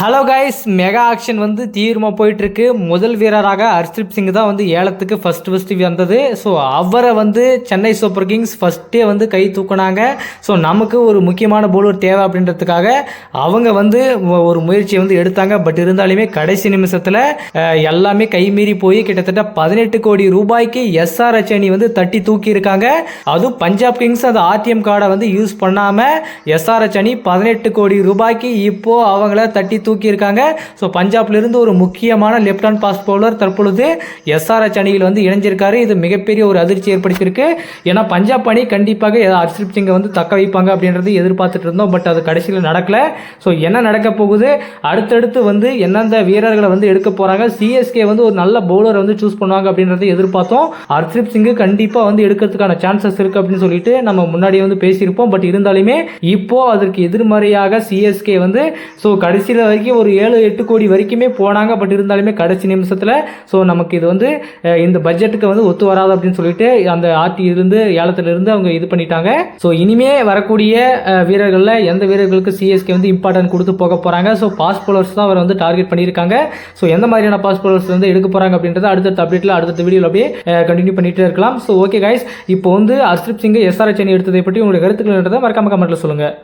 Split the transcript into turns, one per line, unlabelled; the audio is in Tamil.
ஹலோ கைஸ் மெகா ஆக்ஷன் வந்து தீவிரமாக போயிட்டுருக்கு. முதல் வீரராக ஹர்ஷ்தீப் சிங் தான் வந்து ஏலத்துக்கு ஃபர்ஸ்ட் ஃபஸ்ட்டு வந்தது. ஸோ அவரை வந்து சென்னை சூப்பர் கிங்ஸ் ஃபஸ்ட்டே வந்து கை தூக்குனாங்க. ஸோ நமக்கு ஒரு முக்கியமான போலர் தேவை அப்படின்றதுக்காக அவங்க வந்து ஒரு முயற்சியை வந்து எடுத்தாங்க. பட் இருந்தாலுமே கடைசி நிமிஷத்தில் எல்லாமே கைமீறி போய் கிட்டத்தட்ட பதினெட்டு கோடி ரூபாய்க்கு எஸ்ஆர்ஹெச் அணி வந்து தட்டி தூக்கியிருக்காங்க. அதுவும் பஞ்சாப் கிங்ஸ் அந்த ஆர்டிஎம் கார்டை வந்து யூஸ் பண்ணாமல் எஸ்ஆர்ஹெச் அணி பதினெட்டு கோடி ரூபாய்க்கு இப்போது அவங்கள தட்டி தூக்கியிருக்காங்க. ஸோ பஞ்சாப்லேருந்து ஒரு முக்கியமான லெஃப்ட் ஹேண்ட் பாஸ் பவுலர் தற்பொழுது எஸ்ஆர்எச் அணியில் வந்து இணைஞ்சிருக்காரு. இது மிகப்பெரிய ஒரு அதிர்ச்சி ஏற்படுத்தியிருக்கு. ஏன்னா பஞ்சாப் அணி கண்டிப்பாக ஹர்ஷ்தீப் சிங்கை வந்து தக்க வைப்பாங்க அப்படின்றது எதிர்பார்த்துட்டு இருந்தோம். பட் அது கடைசியில் நடக்கல. ஸோ என்ன நடக்க போகுது? அடுத்தடுத்து வந்து எந்தெந்த வீரர்களை வந்து எடுக்க போகிறாங்க சிஎஸ்கே வந்து ஒரு நல்ல பவுலரை வந்து சூஸ் பண்ணுவாங்க அப்படின்றத எதிர்பார்த்தோம். ஹர்ஷ்தீப் சிங்கு கண்டிப்பாக வந்து எடுக்கிறதுக்கான சான்சஸ் இருக்குது அப்படின்னு சொல்லிட்டு நம்ம முன்னாடியே வந்து பேசியிருப்போம். பட் இருந்தாலுமே இப்போ அதற்கு எதிர்மறையாக சிஎஸ்கே வந்து ஸோ கடைசியில் வரைக்கும் ஒரு ஏழு எட்டு கோடி வரைக்குமே போனாங்க பட் இருந்தாலுமே கடைசி நிமிஷத்தில் ஸோ நமக்கு இது வந்து இந்த பட்ஜெட்டுக்கு வந்து ஒத்து வராது அப்படின்னு சொல்லிட்டு அந்த ஆர்டி இருந்து ஏலத்திலிருந்து அவங்க இது பண்ணிட்டாங்க. ஸோ இனிமே வரக்கூடிய வீரர்களில் எந்த வீரர்களுக்கு சிஎஸ்கே வந்து இம்பார்ட்டன்ட் கொடுத்து போக போகிறாங்க ஸோ பாஸ் போலர்ஸ் தான் அவர் வந்து டார்கெட் பண்ணியிருக்காங்க. ஸோ எந்த மாதிரியான பாஸ் போலர்ஸ் வந்து எடுக்க போகிறாங்க அப்படின்றத அடுத்தடுத்த அப்டேட்டில் அடுத்த வீடியோவில் அப்படியே கண்டினியூ பண்ணிகிட்டே இருக்கலாம். ஸோ ஓகே கைஸ் இப்போ வந்து ஹர்ஷ்தீப் சிங் எஸ்ஆர்எச் அணி எடுத்ததை பற்றி உங்களுடைய கருத்துக்கள் மறக்காம கமெண்ட்டில் சொல்லுங்கள்